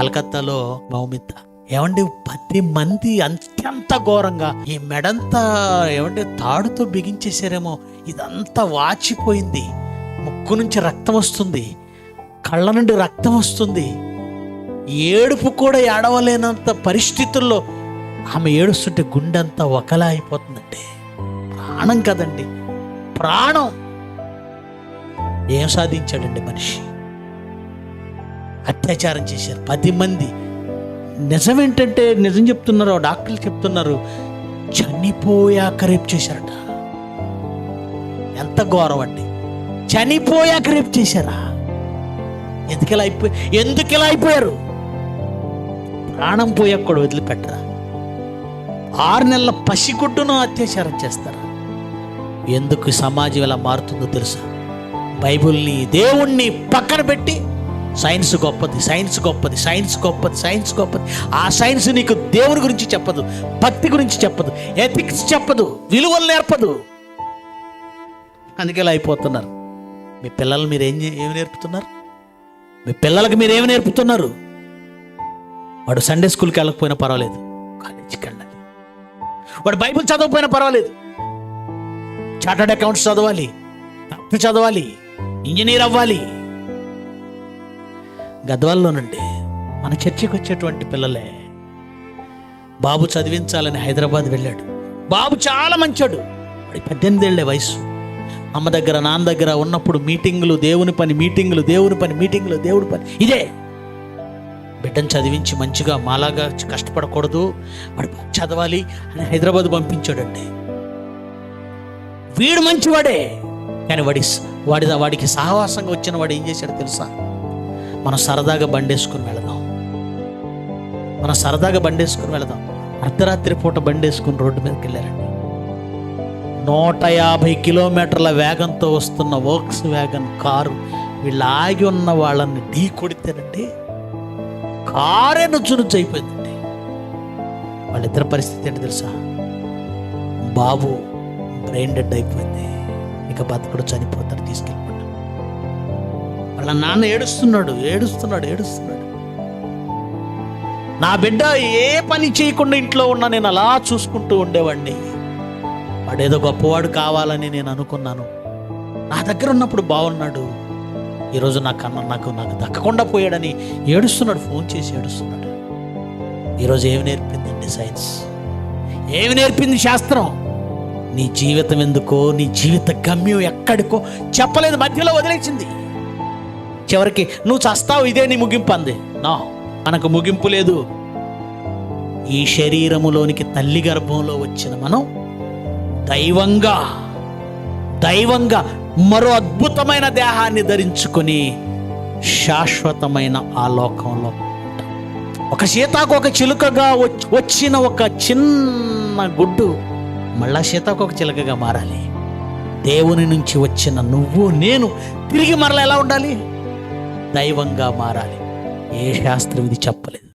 కలకత్తాలో మౌమిత. ఏమండి పది మంది అంత్యంత ఘోరంగా. ఈ మెడంతా ఏమంటే తాడుతో బిగించేశారేమో. ఇదంతా వాచిపోయింది. ముక్కు నుంచి రక్తం వస్తుంది. కళ్ళ నుండి రక్తం వస్తుంది. ఏడుపు కూడా ఏడవలేనంత పరిస్థితుల్లో ఆమె ఏడుస్తుంటే గుండె అంతా ఒకలా అయిపోతుందంటే. ప్రాణం కదండి. ప్రాణం. ఏం సాధించాడండి మనిషి? అత్యాచారం చేశారు. పది మంది. నిజమేంటంటే నిజం చెప్తున్నారు డాక్టర్లు చెప్తున్నారు చనిపోయాక రేపు చేశారట. ఎంత ఘోరం అండి. చనిపోయాక రేపు చేశారా? ఎందుకు ఇలా అయిపోయి ఎందుకు ఇలా అయిపోయారు? ప్రాణం పోయాక కూడా వదిలిపెట్టరా? ఆరు నెలల పసిగుడ్డును అత్యాచారం చేస్తారా? ఎందుకు సమాజం ఇలా మారుతుందో తెలుసా? బైబుల్ని దేవుణ్ణి పక్కన పెట్టి సైన్స్ గొప్పది సైన్స్ గొప్పది సైన్స్ గొప్పది సైన్స్ గొప్పది. ఆ సైన్స్ నీకు దేవుని గురించి చెప్పదు భక్తి గురించి చెప్పదు ఎథిక్స్ చెప్పదు విలువలు నేర్పదు. అందుకే ఇలా అయిపోతున్నారు. మీ పిల్లలు మీరు ఏం ఏమి నేర్పుతున్నారు? మీ పిల్లలకు మీరు ఏమి నేర్పుతున్నారు? వాడు సండే స్కూల్కి వెళ్ళకపోయినా పర్వాలేదు. కాలేజీకి వెళ్ళాలి. వాడు బైబిల్ చదవకపోయినా పర్వాలేదు. చార్టర్డ్ అకౌంట్స్ చదవాలి. చదవాలి. ఇంజనీర్ అవ్వాలి. గద్వాల్లోనండి. మన చర్చికి వచ్చేటువంటి పిల్లలే. బాబు చదివించాలని హైదరాబాద్ వెళ్ళాడు. బాబు చాలా మంచాడు. వాడికి పద్దెనిమిది ఏళ్ళే వయసు అమ్మ దగ్గర నాన్న దగ్గర ఉన్నప్పుడు మీటింగులు దేవుని పని మీటింగులు దేవుని పని మీటింగులు దేవుడి పని. ఇదే. బిడ్డను చదివించి మంచిగా మాలాగా కష్టపడకూడదు. వాడు చదవాలి అని హైదరాబాద్ పంపించాడండి. వీడు మంచివాడే. కానీ వాడి వాడి వాడికి సహవాసంగా వచ్చిన వాడు ఏం చేశాడు తెలుసా? మనం సరదాగా బండేసుకుని వెళదాం. మనం సరదాగా బండేసుకుని వెళదాం. అర్ధరాత్రి పూట బండేసుకుని రోడ్డు మీదకి వెళ్ళారండి. నూట యాభై కిలోమీటర్ల వేగంతో వస్తున్న వర్క్స్ వ్యాగన్ కారు వీళ్ళు ఆగి ఉన్న వాళ్ళని ఢీ కొడితేనండి కారే నుచ్చు నుచ్చు అయిపోయిందండి వాళ్ళిద్దరి పరిస్థితి ఏంటి తెలుసా? బాబు బ్రెయిన్ డెడ్ అయిపోయింది. ఇక బతకడు చనిపోతాడు తీసుకెళ్ళిపోతాడు. వాళ్ళ నాన్న ఏడుస్తున్నాడు ఏడుస్తున్నాడు ఏడుస్తున్నాడు. నా బిడ్డ ఏ పని చేయకుండా ఇంట్లో ఉన్నా నేను అలా చూసుకుంటూ ఉండేవాడిని. వాడేదో గొప్పవాడు కావాలని నేను అనుకున్నాను. నా దగ్గర ఉన్నప్పుడు బాగున్నాడు ఈరోజు నాకు అన్న నాకు నాకు దక్కకుండా పోయాడని ఏడుస్తున్నాడు ఫోన్ చేసి ఏడుస్తున్నాడు. ఈరోజు ఏమి నేర్పిందండి సైన్స్? ఏమి నేర్పింది శాస్త్రం? నీ జీవితం ఎందుకో నీ జీవిత గమ్యం ఎక్కడికో చెప్పలేదు మధ్యలో వదిలేసింది. చివరికి నువ్వు చస్తావు ఇదే నీ ముగింపు అంది. నా మనకు ముగింపు లేదు. ఈ శరీరములోనికి తల్లి గర్భంలో వచ్చిన మనం దైవంగా దైవంగా మరో అద్భుతమైన దేహాన్ని ధరించుకొని శాశ్వతమైన ఆ లోకంలో ఒక సీతాకు ఒక చిలుకగా వచ్చిన ఒక చిన్న గుడ్డు మళ్ళా సీతాకు ఒక చిలుకగా మారాలి. దేవుని నుంచి వచ్చిన నువ్వు నేను తిరిగి మరలా ఎలా ఉండాలి? దైవంగా మారాలి. ఏ శాస్త్రం ఇది చెప్పలేదు.